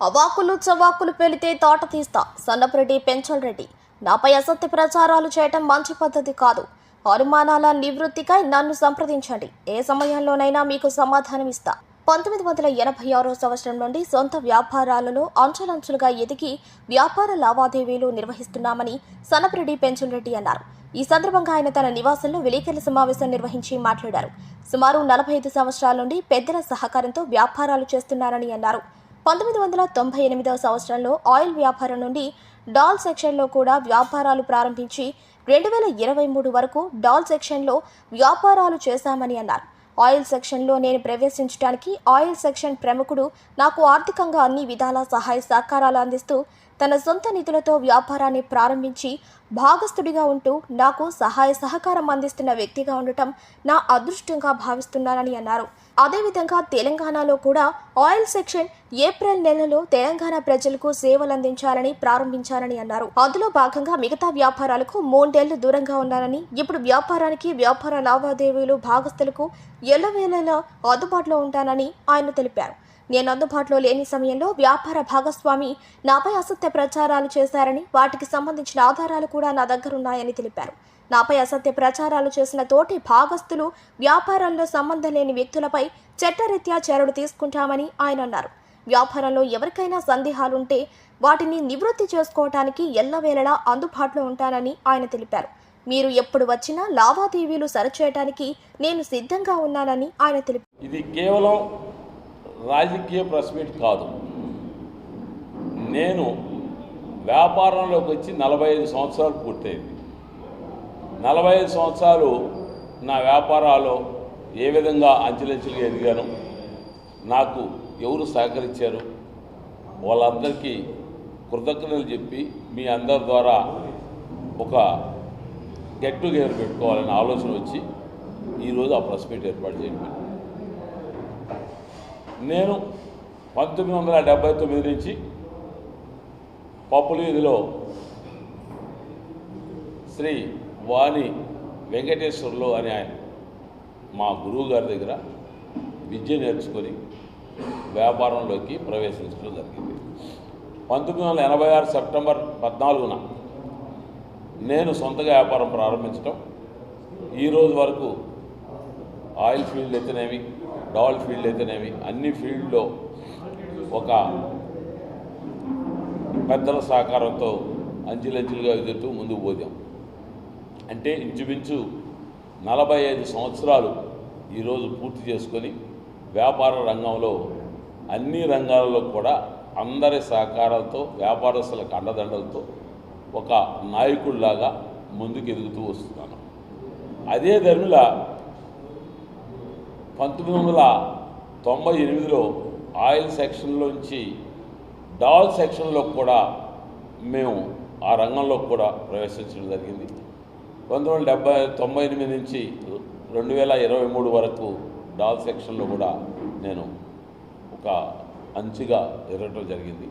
అవాకులు చవాకులు పెళితే తోట తీస్తా. సన్నపరెడ్డి పెంచల్ రెడ్డి నాపై అసత్య ప్రచారాలు చేయటం మంచి పద్ధతి కాదు. అనుమానాల నివృత్తికై నన్ను సంప్రదించండి. ఏ సమయంలోనైనా మీకు సమాధానం ఇస్తా. పంతొమ్మిది వందల ఎనభై ఆరో సంవత్సరం నుండి సొంత వ్యాపారాలలో అంచెలంచెలుగా ఎదిగి వ్యాపార లావాదేవీలు నిర్వహిస్తున్నామని సనపరెడ్డి పెంచులరెడ్డి అన్నారు. ఈ సందర్భంగా ఆయన తన నివాసంలో విలేకరుల సమావేశం నిర్వహించి మాట్లాడారు. సుమారు నలభై ఐదు సంవత్సరాల నుండి పెద్దల సహకారంతో వ్యాపారాలు చేస్తున్నారని అన్నారు. పంతొమ్మిది వందల తొంభై ఎనిమిదవ సంవత్సరంలో ఆయిల్ వ్యాపారం నుండి డాల్ సెక్షన్లో కూడా వ్యాపారాలు ప్రారంభించి రెండు వేల ఇరవై మూడు వరకు డాల్ సెక్షన్లో వ్యాపారాలు చేశామని అన్నారు. ఆయిల్ సెక్షన్లో నేను ప్రవేశించడానికి ఆయిల్ సెక్షన్ ప్రముఖుడు నాకు ఆర్థికంగా అన్ని విధాల సహాయ సహకారాలు అందిస్తూ తన సొంత నిధులతో వ్యాపారాన్ని ప్రారంభించి భాగస్థుడిగా ఉంటూ నాకు సహాయ సహకారం అందిస్తున్న వ్యక్తిగా ఉండటం నా అదృష్టంగా భావిస్తున్నానని అన్నారు. అదేవిధంగా తెలంగాణలో కూడా ఆయిల్ సెక్షన్ ఏప్రిల్ నెలలో తెలంగాణ ప్రజలకు సేవలు అందించాలని ప్రారంభించాలని అన్నారు. అందులో భాగంగా మిగతా వ్యాపారాలకు మూడేళ్ళు దూరంగా ఉన్నానని ఇప్పుడు వ్యాపారానికి వ్యాపార లావాదేవీలు భాగస్థులకు ఎల్లవేళలా అందుబాటులో ఉంటానని ఆయన తెలిపారు. నేను అందుబాటులో లేని సమయంలో వ్యాపార భాగస్వామి నాపై అసత్య ప్రచారాలు చేశారని వాటికి సంబంధించిన ఆధారాలు కూడా నా దగ్గర ఉన్నాయని తెలిపారు. నాపై అసత్య ప్రచారాలు చేసిన తోటి భాగస్థులు వ్యాపారంలో సంబంధం లేని వ్యక్తులపై చట్టరీత్యా చర్యలు తీసుకుంటామని ఆయన అన్నారు. వ్యాపారంలో ఎవరికైనా సందేహాలుంటే వాటిని నివృత్తి చేసుకోవటానికి ఎల్లవేళలా అందుబాటులో ఉంటానని ఆయన తెలిపారు. మీరు ఎప్పుడు వచ్చినా లావాదేవీలు సరిచేయటానికి నేను సిద్ధంగా ఉన్నానని ఆయన తెలిపారు. ఇది కేవలం రాజకీయ ప్రెస్ మీట్ కాదు. నేను వ్యాపారంలోకి వచ్చి నలభై ఐదు సంవత్సరాలు పూర్తయింది. నలభై ఐదు సంవత్సరాలు నా వ్యాపారాలు ఏ విధంగా అంచెలంచెలుగా ఎదిగాను నాకు ఎవరు సహకరించారు వాళ్ళందరికీ కృతజ్ఞతలు చెప్పి మీ అందరి ద్వారా ఒక గెట్ టుగెదర్ పెట్టుకోవాలనే ఆలోచన వచ్చి ఈరోజు ఆ ప్రెస్ మీట్ ఏర్పాటు చేయడం. నేను పంతొమ్మిది వందల డెబ్బై తొమ్మిది నుంచి పప్పుల వీధిలో శ్రీ వాణి వెంకటేశ్వర్లు అని ఆయన మా గురువు గారి దగ్గర విద్య నేర్చుకొని వ్యాపారంలోకి ప్రవేశించడం జరిగింది. పంతొమ్మిది వందల ఎనభై ఆరు సెప్టెంబర్ పద్నాలుగున నేను సొంతగా వ్యాపారం ప్రారంభించడం ఈరోజు వరకు ఆయిల్ ఫీల్డ్ అయితేనేమి డాల్ ఫీల్డ్ అయితేనేమి అన్ని ఫీల్డ్లో ఒక పెద్దల సహకారంతో అంచెలంచెలుగా ఎదుగుతూ ముందుకు పోదాం. అంటే ఇంచుమించు నలభై ఐదు సంవత్సరాలు ఈరోజు పూర్తి చేసుకొని వ్యాపార రంగంలో అన్ని రంగాలలో కూడా అందరి సహకారాలతో వ్యాపారస్తులకు అండదండలతో ఒక నాయకుడిలాగా ముందుకు ఎదుగుతూ వస్తున్నాను. అదే ధర్మిలా పంతొమ్మిది వందల తొంభై ఎనిమిదిలో ఆయిల్ సెక్షన్లోంచి డాల్ సెక్షన్లో కూడా మేము ఆ రంగంలో కూడా ప్రవేశించడం జరిగింది. పంతొమ్మిది వందల డెబ్బై తొంభై ఎనిమిది నుంచి రెండు వేల ఇరవై మూడు వరకు డాల్ సెక్షన్లో కూడా నేను ఒక అంచుగా ఎదగటం జరిగింది.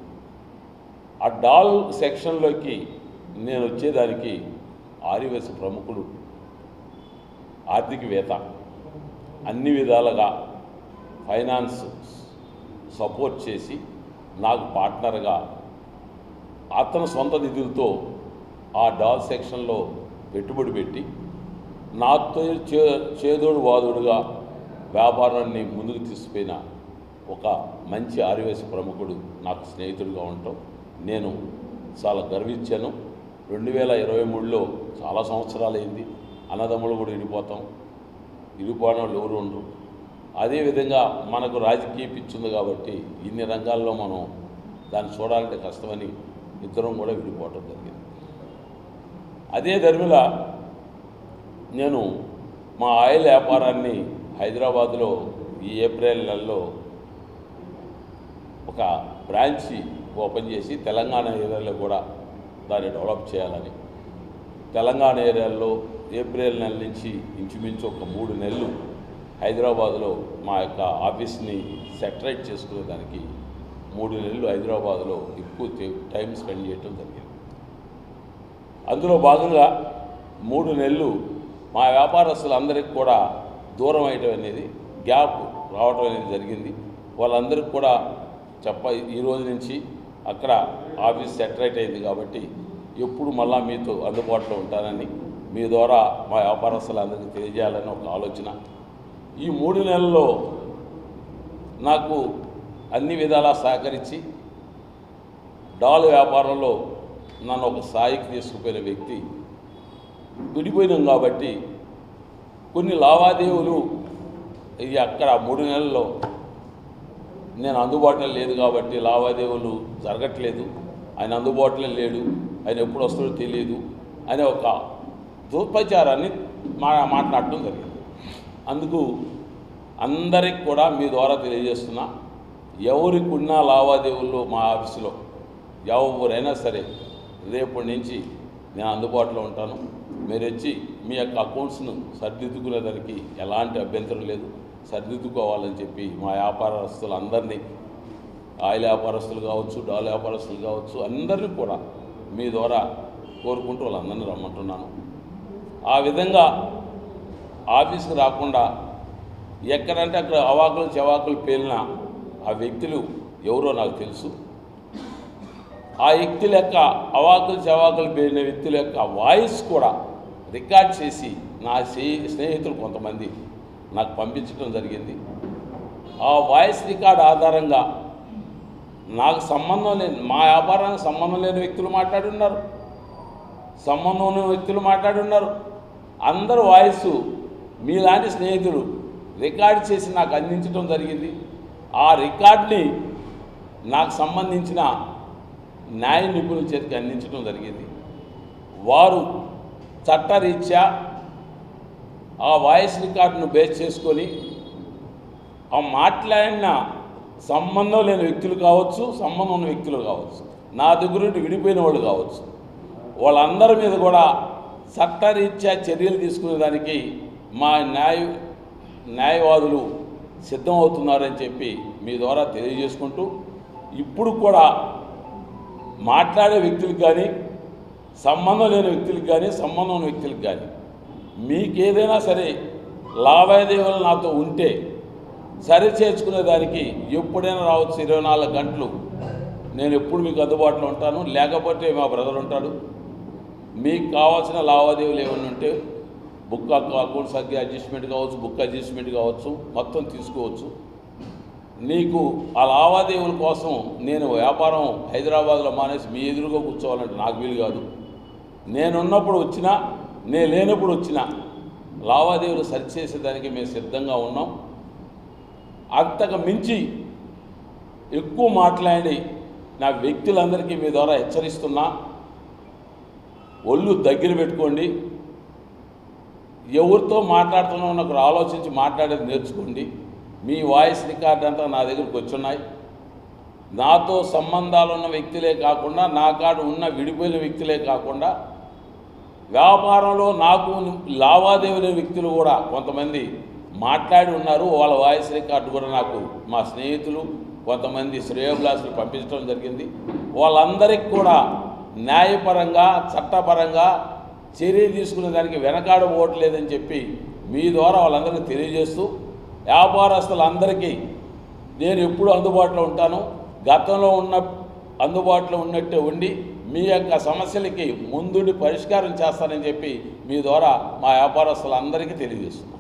ఆ డాల్ సెక్షన్లోకి నేను వచ్చేదానికి ఆర్యవేశ ప్రముఖుడు ఆర్థికవేత్త అన్ని విధాలుగా ఫైనాన్స్ సపోర్ట్ చేసి నాకు పార్ట్నర్గా అతను సొంత నిధులతో ఆ డాల్ సెక్షన్లో పెట్టుబడి పెట్టి నాతో చే చేదోడు వాదుడుగా వ్యాపారాన్ని ముందుకు తీసుకుపోయిన ఒక మంచి ఆదివాసి ప్రముఖుడు నాకు స్నేహితుడిగా ఉండటం నేను చాలా గర్వించాను. రెండు వేల ఇరవై మూడులో చాలా సంవత్సరాలు అయింది అన్నదమ్ములు కూడా విడిపోతాం. విడిపోవడం వాళ్ళు ఎవరు ఉండరు. అదేవిధంగా మనకు రాజకీయ పిచ్చుంది కాబట్టి ఇన్ని రంగాల్లో మనం దాన్ని చూడాలంటే కష్టమని ఇద్దరం కూడా విడిపోవటం జరిగింది. అదే ధర్మిల నేను మా ఆయిల్ వ్యాపారాన్ని హైదరాబాద్లో ఈ ఏప్రిల్ నెలలో ఒక బ్రాంచి ఓపెన్ చేసి తెలంగాణ ఏరియాలో కూడా దాన్ని డెవలప్ చేయాలని. తెలంగాణ ఏరియాలో ఏప్రిల్ నెల నుంచి ఇంచుమించు ఒక మూడు నెలలు హైదరాబాద్లో మా యొక్క ఆఫీస్ని సెటరేట్ చేసుకునేదానికి మూడు నెలలు హైదరాబాద్లో ఎక్కువ టైం స్పెండ్ చేయటం జరిగింది. అందులో భాగంగా మూడు నెలలు మా వ్యాపారస్తులందరికీ కూడా దూరం అయ్యటం అనేది గ్యాప్ రావటం అనేది జరిగింది. వాళ్ళందరికీ కూడా చెప్ప ఈ రోజు నుంచి అక్కడ ఆఫీస్ సెటరేట్ అయింది కాబట్టి ఎప్పుడు మళ్ళా మీతో అందుబాటులో ఉంటానని మీ ద్వారా మా వ్యాపారస్తులందరికీ తెలియజేయాలని ఒక ఆలోచన. ఈ మూడు నెలల్లో నాకు అన్ని విధాలా సహకరించి డాల్ వ్యాపారంలో నన్ను ఒక స్థాయికి తీసుకుపోయిన వ్యక్తి. విడిపోయినాం కాబట్టి కొన్ని లావాదేవీలు ఇది అక్కడ మూడు నెలల్లో నేను అందుబాటులో లేదు కాబట్టి లావాదేవీలు జరగట్లేదు. ఆయన అందుబాటులో లేడు. ఆయన ఎప్పుడు వస్తాడో తెలియదు. అనే ఒక దుర్ప్రచారాన్ని మా మాట్లాడటం జరిగింది. అందుకు అందరికి కూడా మీ ద్వారా తెలియజేస్తున్నా ఎవరికి ఉన్న లావాదేవీలు మా ఆఫీసులో ఎవరైనా సరే రేపటి నుంచి నేను అందుబాటులో ఉంటాను. మీరు వచ్చి మీ యొక్క అకౌంట్స్ను సరిదిద్దుకునేదానికి ఎలాంటి అభ్యంతరం లేదు. సరిదిద్దుకోవాలని చెప్పి మా వ్యాపారస్తులందరినీ ఆయిల్ వ్యాపారస్తులు కావచ్చు డాల్ వ్యాపారస్తులు కావచ్చు అందరినీ కూడా మీ ద్వారా కోరుకుంటూ వాళ్ళందరినీ రమ్మంటున్నాను. ఆ విధంగా ఆఫీస్కి రాకుండా ఎక్కడంటే అక్కడ అవాకులు చెవాకులు పేలిన ఆ వ్యక్తులు ఎవరో నాకు తెలుసు. ఆ వ్యక్తుల యొక్క అవాకులు చవాకులు పేరిన వ్యక్తుల యొక్క వాయిస్ కూడా రికార్డ్ చేసి నా స్నేహితులు కొంతమంది నాకు పంపించడం జరిగింది. ఆ వాయిస్ రికార్డ్ ఆధారంగా నాకు సంబంధం లేని మా వ్యాపారానికి సంబంధం లేని వ్యక్తులు మాట్లాడున్నారు. సంబంధం ఉన్న వ్యక్తులు మాట్లాడున్నారు. అందరు వాయిస్ మీలాంటి స్నేహితులు రికార్డ్ చేసి నాకు అందించడం జరిగింది. ఆ రికార్డ్ని నాకు సంబంధించిన న్యాయ నిపుణుల చేతికి అందించడం జరిగింది. వారు చట్టరీత్యా ఆ వాయిస్ రికార్డును బేస్ చేసుకొని ఆ మాట్లాడిన సంబంధం లేని వ్యక్తులు కావచ్చు సంబంధం ఉన్న వ్యక్తులు కావచ్చు నా దగ్గర నుండి విడిపోయిన వాళ్ళు కావచ్చు వాళ్ళందరి మీద కూడా చట్టరీత్యా చర్యలు తీసుకునేదానికి మా న్యాయ న్యాయవాదులు సిద్ధమవుతున్నారని చెప్పి మీ ద్వారా తెలియజేసుకుంటూ ఇప్పుడు కూడా మాట్లాడే వ్యక్తులకు కానీ సంబంధం లేని వ్యక్తులకు కానీ సంబంధం ఉన్న వ్యక్తులకు కానీ మీకు ఏదైనా సరే లావాదేవీలు నాతో ఉంటే సరి చేసుకునే దానికి ఎప్పుడైనా రావచ్చు ఇరవై నాలుగు గంటలు. నేను ఎప్పుడు మీకు అందుబాటులో ఉంటాను. లేకపోతే మా బ్రదర్ ఉంటాడు. మీకు కావాల్సిన లావాదేవీలు ఏమైనా ఉంటే బుక్ అకౌంట్ సగ్గి అడ్జస్ట్మెంట్ కావచ్చు బుక్ అడ్జస్ట్మెంట్ కావచ్చు మొత్తం తీసుకోవచ్చు. నీకు ఆ లావాదేవీల కోసం నేను వ్యాపారం హైదరాబాద్లో మానేసి మీ ఎదురుగా కూర్చోవాలంటే నాకు వీలు కాదు. నేనున్నప్పుడు వచ్చినా నేను లేనప్పుడు వచ్చినా లావాదేవీలు సరిచేసేదానికి మేము సిద్ధంగా ఉన్నాం. అంతకు మించి ఎక్కువ మాట్లాడి నా వ్యక్తులందరికీ మీ ద్వారా హెచ్చరిస్తున్నా. ఒళ్ళు దగ్గర పెట్టుకోండి. ఎవరితో మాట్లాడుతున్నామో ఒకరు ఆలోచించి మాట్లాడేది నేర్చుకోండి. మీ వాయిస్ రికార్డ్ అంతా నా దగ్గరికి వచ్చున్నాయి. నాతో సంబంధాలు ఉన్న వ్యక్తులే కాకుండా నా కాడ ఉన్న విడిపోయిన వ్యక్తులే కాకుండా వ్యాపారంలో నాకు లావాదేవీల వ్యక్తులు కూడా కొంతమంది మాట్లాడి ఉన్నారు. వాళ్ళ వాయిస్ రికార్డు కూడా నాకు మా స్నేహితులు కొంతమంది శ్రేయోభిలాసులు పంపించడం జరిగింది. వాళ్ళందరికీ కూడా న్యాయపరంగా చట్టపరంగా చర్య తీసుకునే దానికి వెనకాడబోవట్లేదని చెప్పి మీ ద్వారా వాళ్ళందరికీ తెలియజేస్తూ వ్యాపారస్తులందరికీ నేను ఎప్పుడు అందుబాటులో ఉంటాను. గతంలో ఉన్న అందుబాటులో ఉన్నట్టే ఉండి మీ యొక్క సమస్యలకి ముందుండి పరిష్కారం చేస్తానని చెప్పి మీ ద్వారా మా వ్యాపారస్తులందరికీ తెలియజేస్తున్నాను.